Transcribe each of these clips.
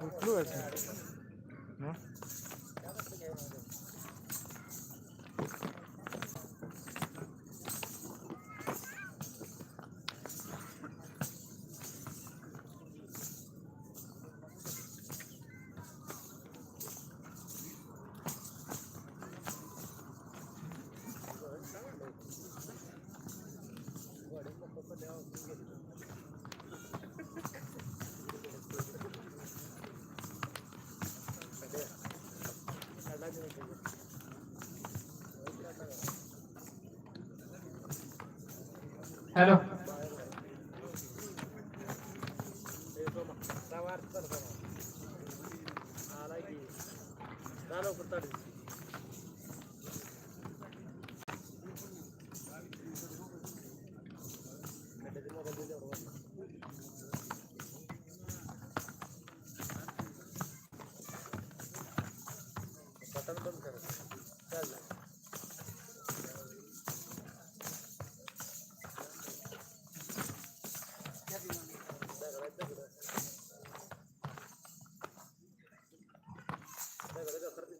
Hello Nada, cortar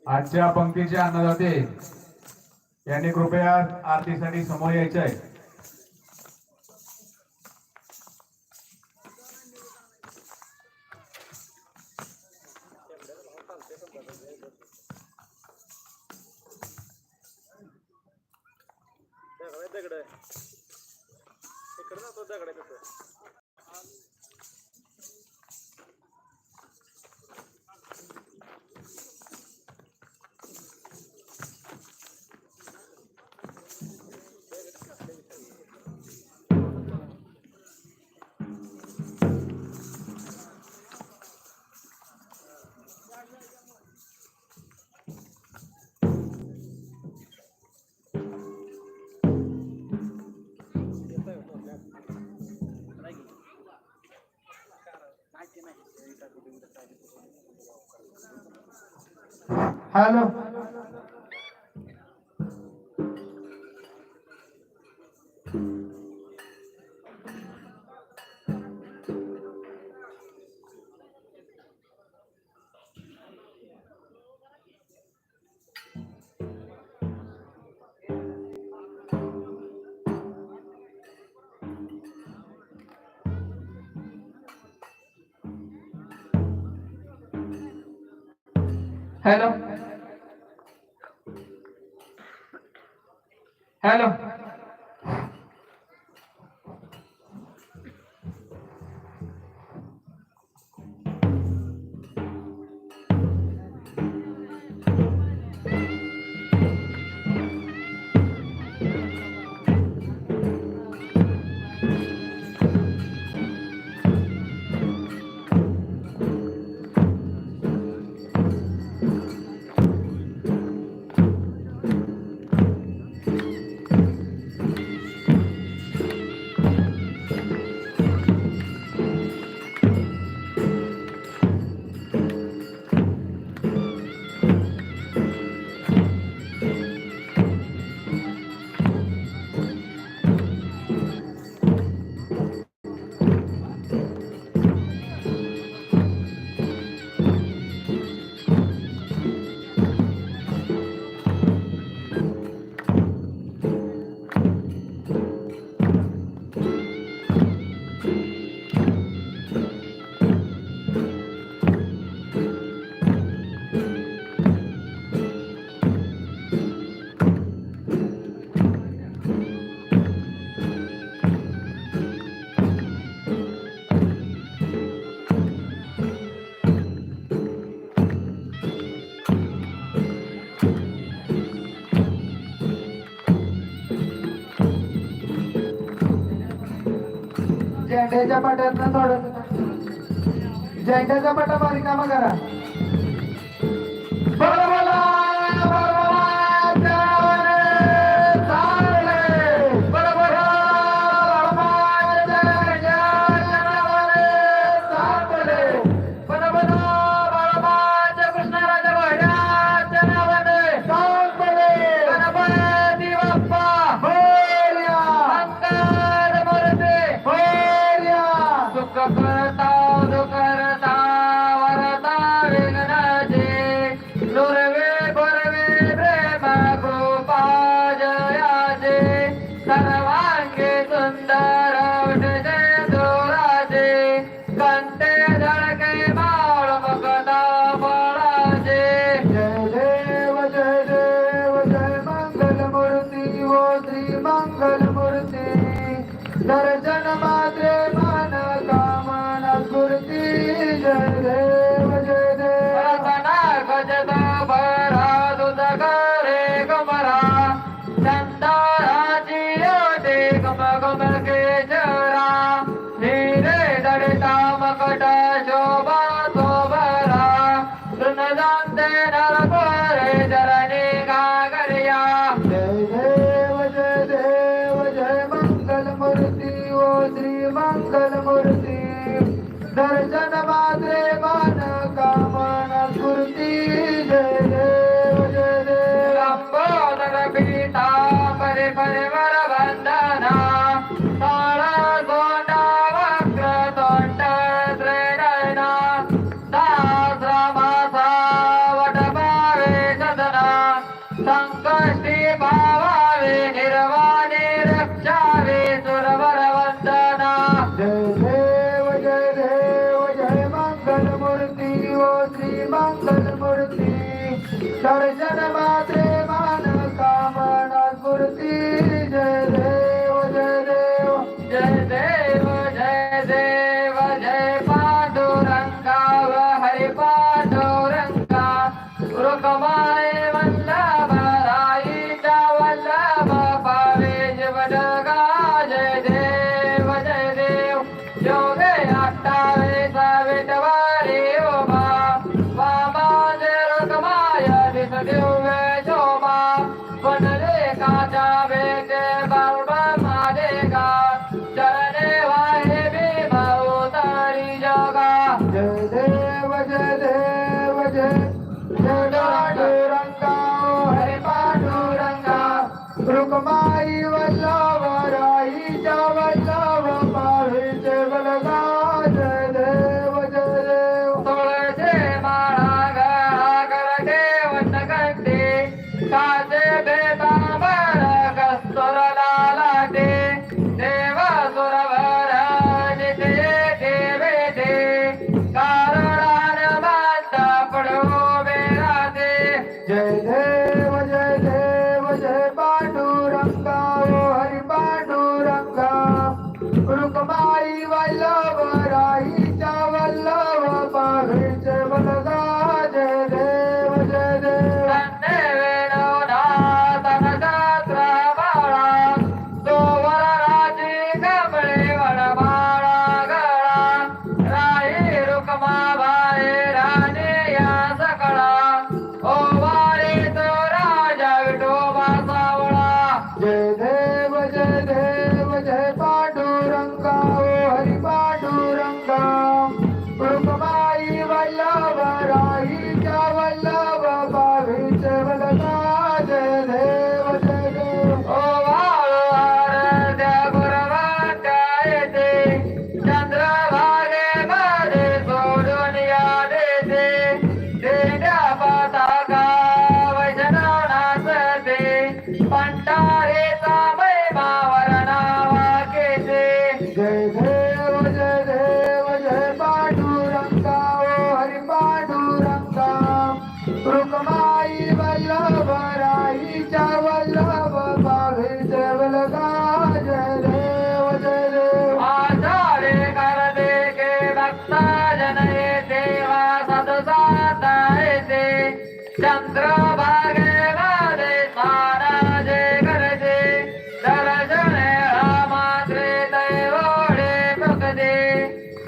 आजच्या पंक्तीचे अन्नदाते यांनी कृपया आरतीसाठी समोर यायचं आहे. हॅलो हॅलो हॅलो झेंड्याच्या पाट्यातनं Hello. झेंड्याच्या पाट्या थोडस कामं पाटा बारीकामा करा. बरोबर But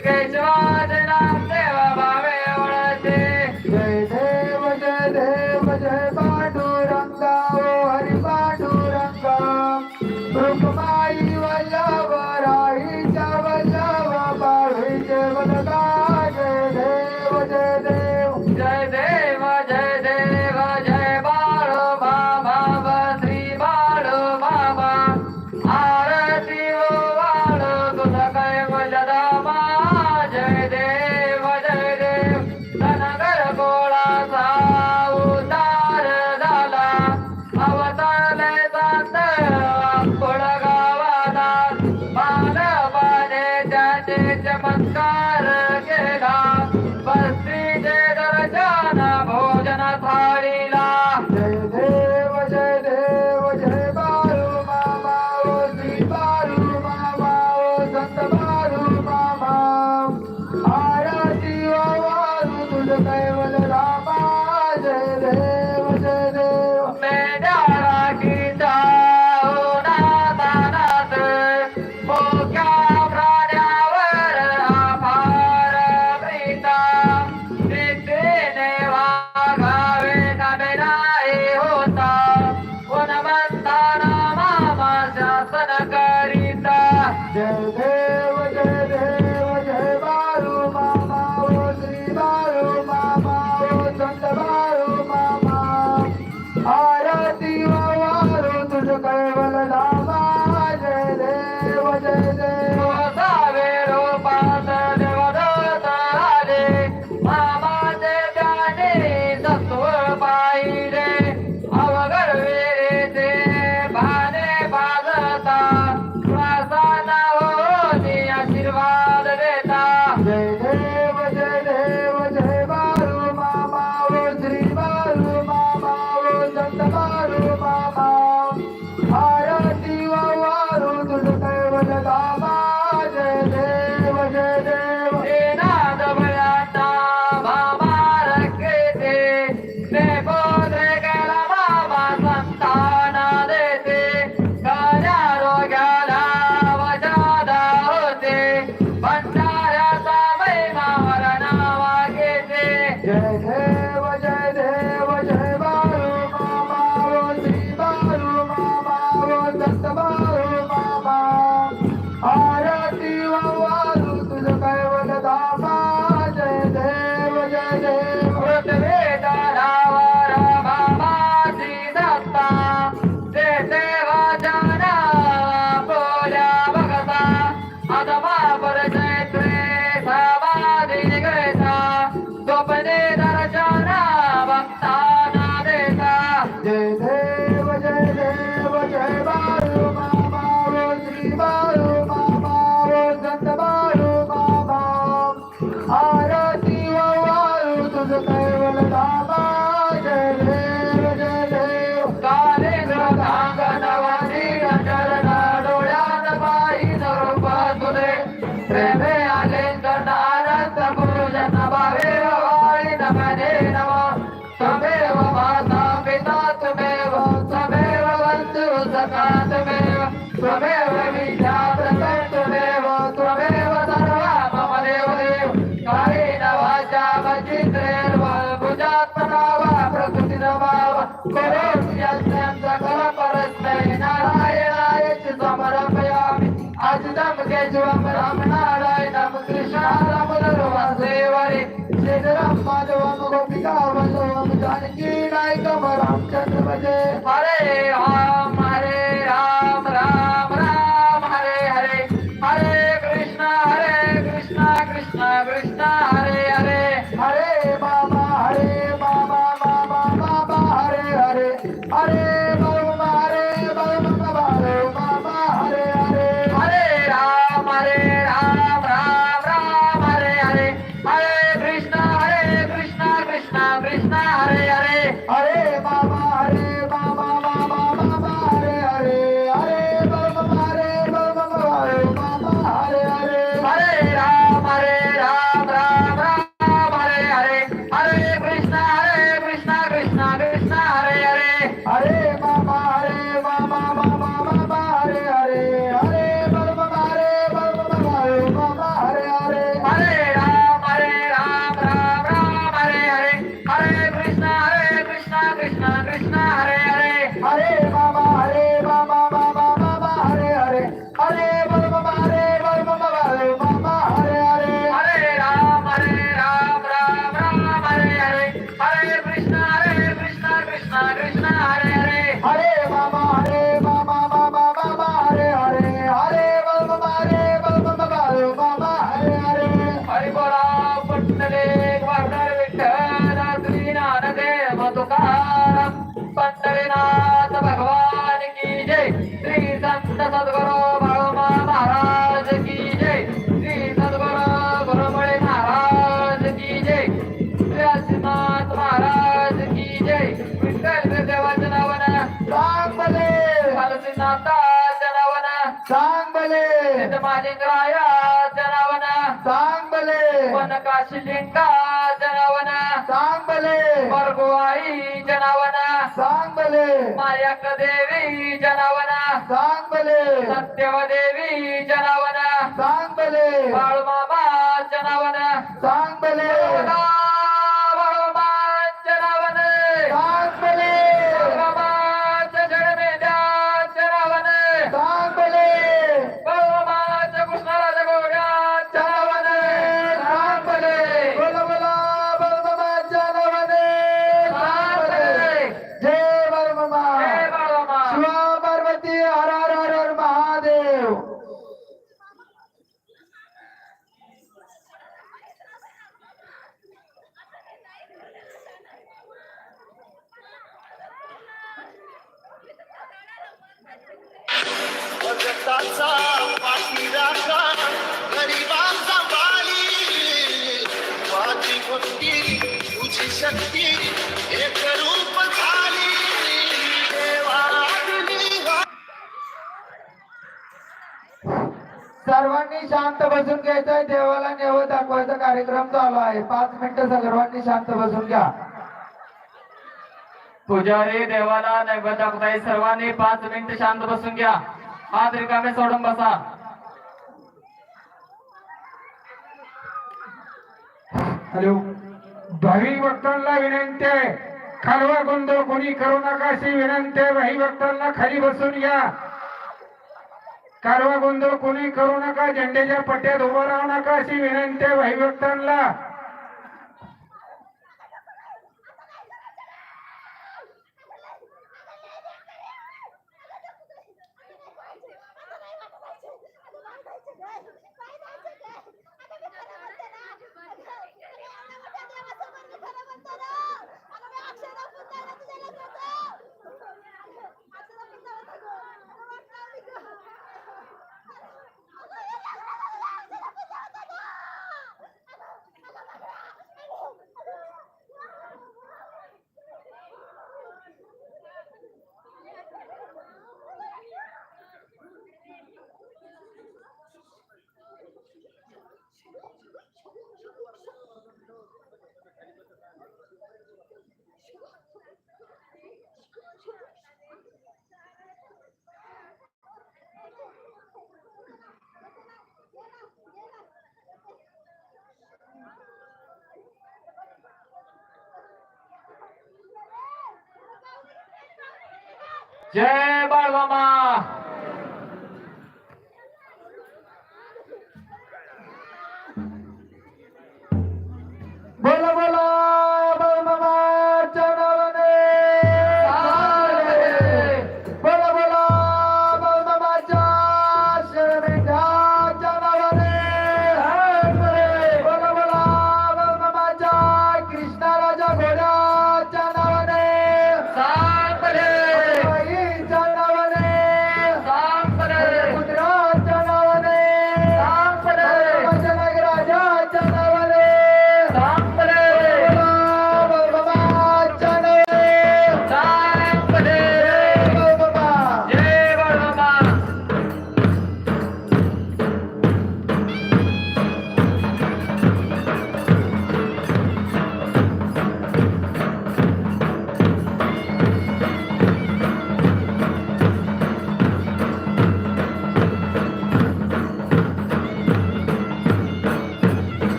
Okay. all Ram Shivam Ram Narayan Ram Krishna Ram रघुवासदेवारे शेष राम माधवम गोपिका वल्लभम जानकी नायकम रामचंद्र भजे हरे हरे शिंगा जनावना. सांगले. मरगुवाई जनावना. सांगले. मायक देवी जनावना. सांगले. सत्यवदेवी जनावना. सांगले. बाळमामा जनावना. सांगले. सर्वांनी शांत बसून घ्यायचंय. देवाला नेव दाखवायचा कार्यक्रम चालू आहे. पाच मिनिटं सर्वांनी शांत बसून घ्या. पुजारी देवाला नैव दाखवताय. सर्वांनी पाच मिनिटं शांत बसून घ्या. हात रिकामे सोडून बसा. हॅलो. भावी भक्तांना विनंती आहे. खालवा गोंधळ कोणी करू नका अशी विनंती आहे. भाई भक्तांना खाली बसून घ्या. कारवा गोंधळ कोणी करू नका झेंडेच्या पट्ट्यात उभं राहू नका अशी विनंती आहे Yeah.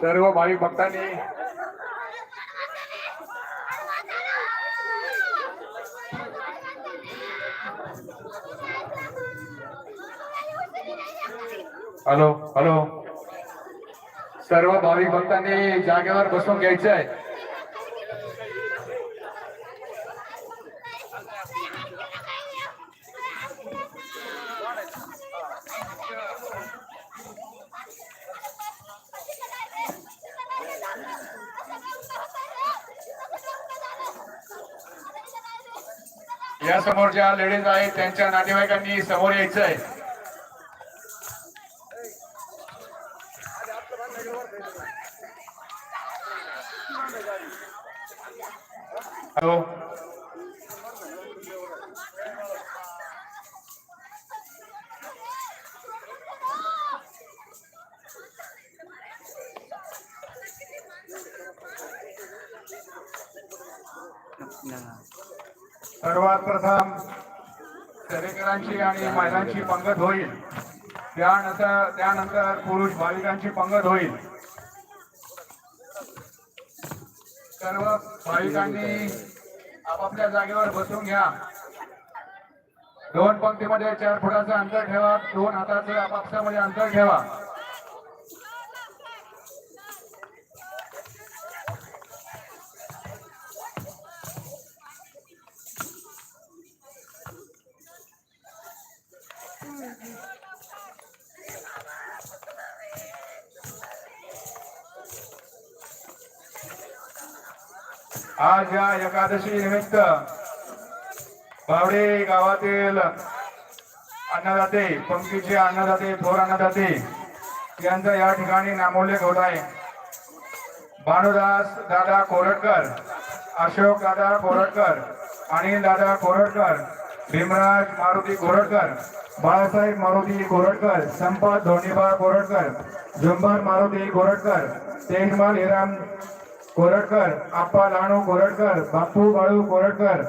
सर्व भाविक भक्तांनी हॅलो हॅलो. सर्व भाविक भक्तांनी जागेवर बसून घ्यायचं आहे या समोर ज्या लेडीज आहेत त्यांच्या नातेवाईकांनी समोर यायचं आहे पंगत होईल. त्यानंतर त्यानंतर पुरुष भाविकांची पंगत होईल. सर्व भाविकांनी आपापल्या जागेवर बसून घ्या. दोन पंक्तीमध्ये चार फुटाचं अंतर ठेवा. दोन हाताचं आपापसामध्ये अंतर ठेवा. आज एकादशी निमित्त बावडे गावातील अन्नदाते पंक्तीचे अन्नदाते थोर अन्नदाते यांचा या ठिकाणी नामोल्लेख होत आहे. भानुदास दादा कोरटकर अशोक दादा कोरटकर अनिल दादा कोरटकर भीमराज मारुती कोरटकर बाळासाहेब मारुती कोरटकर संपत धोनीबा कोरटकर झुंबर मारुती कोरटकर तेजमाल हिराम कोरटकर आप्पा लाणू कोरटकर बापू बाळू कोरटकर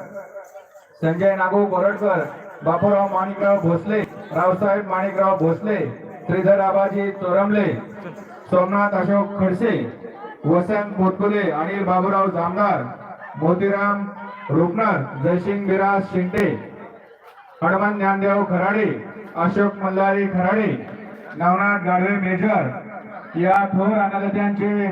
संजय नागू कोरटकर बापूराव माणिकराव भोसले रावसाहेब माणिकराव भोसले श्रीधर आबाजी चोरमले सोमनाथ अशोक खडसे वसंत पोटकुले अनिल बाबूराव जामदार मोतीराम रुपनर जयसिंग विराज शिंदे हनुमान ज्ञानदेव खराडे अशोक मल्हारी खराडे नवनाथ गाडवे मेजर या थोर अन्नदात्यांचे